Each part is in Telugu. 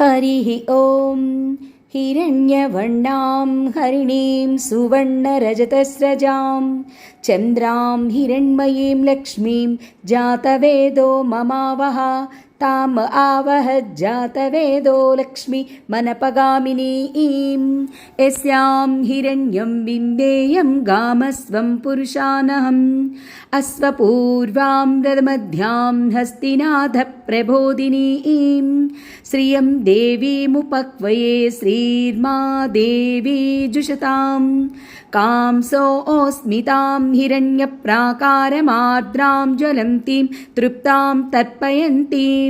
हरिः ॐ हिरण्यवर्णां हरिणीं सुवर्णरजतस्रजां चन्द्रां हिरण्मयीं लक्ष्मीं जातवेदो ममावह ताम आवहज्जातवेदो लक्ष्मी मनपगामिनीं यस्यां हिरण्यं बिम्बेयं गामस्वं पुरुषानहम्। अश्वपूर्वां रथमध्यां हस्तिनाथप्रबोधिनीं श्रियं देवीमुपक्वये श्रीर्मा देवी जुषतां कांसोऽस्मितां हिरण्यप्राकारमार्द्रां ज्वलन्तीं तृप्तां तर्पयन्तीं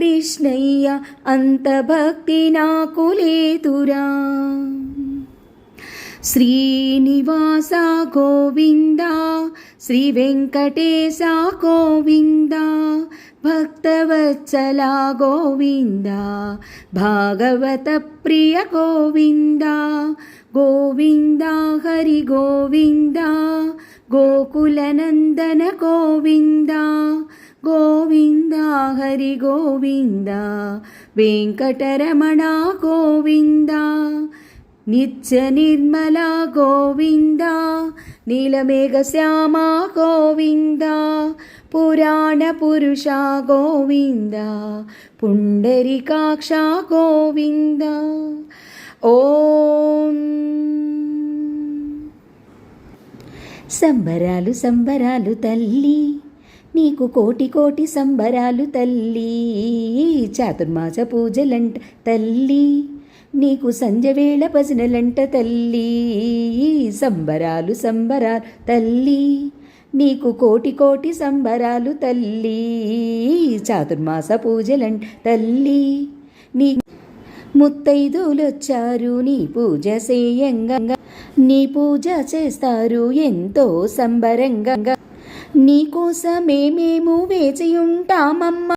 కృష్ణయ్య అంత భక్తి నాకు లేదురా. శ్రీనివాస గోవింద శ్రీ వెంకటేశ గోవింద భక్తవత్సల గోవింద భాగవత ప్రియ గోవింద గోవింద హరి గోవింద గోకులనందన గోవింద గోవింద హరి గోవింద వెంకటరమణ గోవింద నిత్య నిర్మల గోవింద నీలమేఘ శ్యామ గోవింద పురాణ పురుష గోవింద పుండరికాక్ష గోవింద ఓం సంబరాలు సంబరాలు తల్లి నీకు కోటి కోటి సంబరాలు తల్లి. చాతుర్మాస పూజలంట తల్లి. నీకు సంజవేళ భజనలంట తల్లి. సంబరాలు సంబరాలు తల్లి. నీకు కోటి కోటి సంబరాలు తల్లి. చాతుర్మాస పూజలంట తల్లి. నీ ముత్తైదులొచ్చారు నీ పూజ సేయంగా నీ పూజ చేస్తారు ఎంతో సంబరంగా నీకోసమే మేము వేచియుంటామమ్మా.